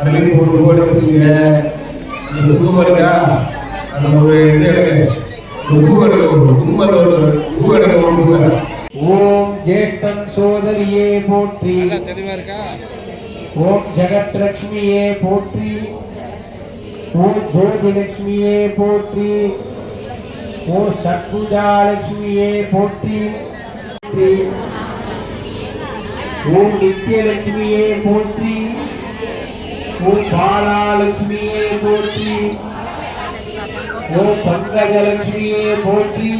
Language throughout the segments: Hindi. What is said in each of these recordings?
அதுலேயும் ஒரு ரூபாய் எடுத்துக்கீங்க இந்த பூ இருக்கா? அந்த ஒரு இது எடுங்க ஓம் ஜேஷ்டன் சோதரியே போற்றி. ஓம் ஜெகத் லட்சுமியே போற்றி. ஓம் ஜோதி லட்சுமியே போற்றி. ஓம் சத்புஜா லட்சுமியே போற்றி ஓம் நித்யலட்சுமியே போற்றி. ओम बाला लक्ष्मी पोटी ओम पंकज लक्ष्मी पोटी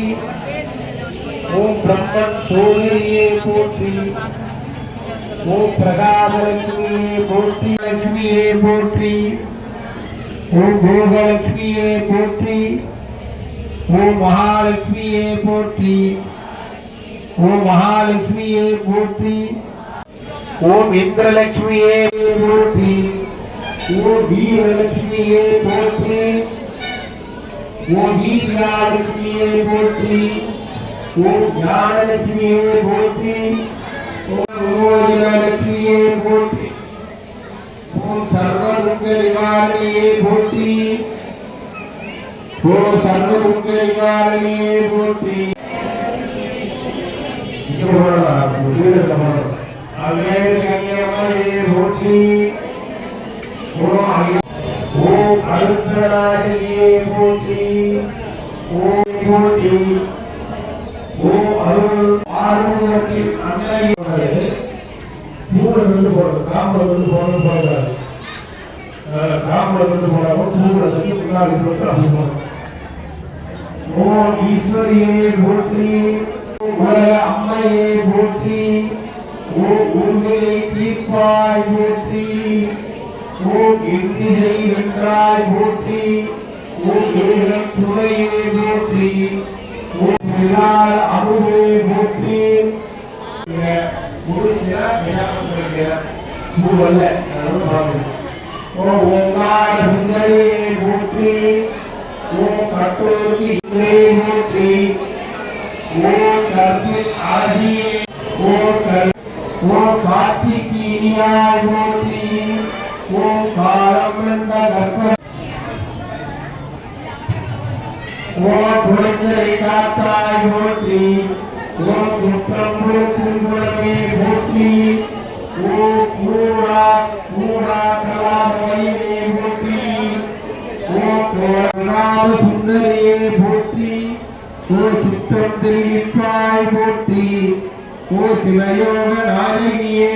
ओम ब्रह्म सोदरिये पोटी ओम प्रकाश लक्ष्मी पोटी लक्ष्मी पोटी ओम भोग लक्ष्मी पोटी ओम महालक्ष्मी पोटी ओम महालक्ष्मी पोटी ओम इंद्रलक्ष्मी पोटी वो वीरलक्ष्मीये पोत्री वो गीतनालक्ष्मीये पोत्री वो ज्ञानलक्ष्मीये पोत्री वो रोजलक्ष्मीये पोत्री वो सर्वदुःख निवारणीये पोत्री वो सर्वदुःख निवारणीये पोत्री ये बोला मुझे समझ आ गया அருட்கடலாகியே போற்றி. ஓம் போற்றி. ஓ அருள் ஆறுமுகத்தின் ஓ ஈஸ்வரியே போற்றி. அம்மையே போற்றி. ஓ உங்களை ஓ इंद्राय भूति ओम वेदं सुरये भूति ओम विराल अनुभवे भूति गुरु मेरा मेरा मेरा। गुरु बल है ओम ओंकार हृदये भूति ओम कटोरी भूति ओम कर्तिक आदि ओम कर ओम कार्तिकीय भूति ओम कारम नंदा குழந்தை காத்தாய் போற்றி ஓம் குற்றம் கொடுக்கும் குழந்தை போற்றி. ஓம் கூடா கூடா கலாமயே போற்றி. ஓம் கோலநாத சுந்தரியே போற்றி. ஓ சித்தம் திருவிப்பாய் போற்றி. ஓ சிவயோக நாயகியே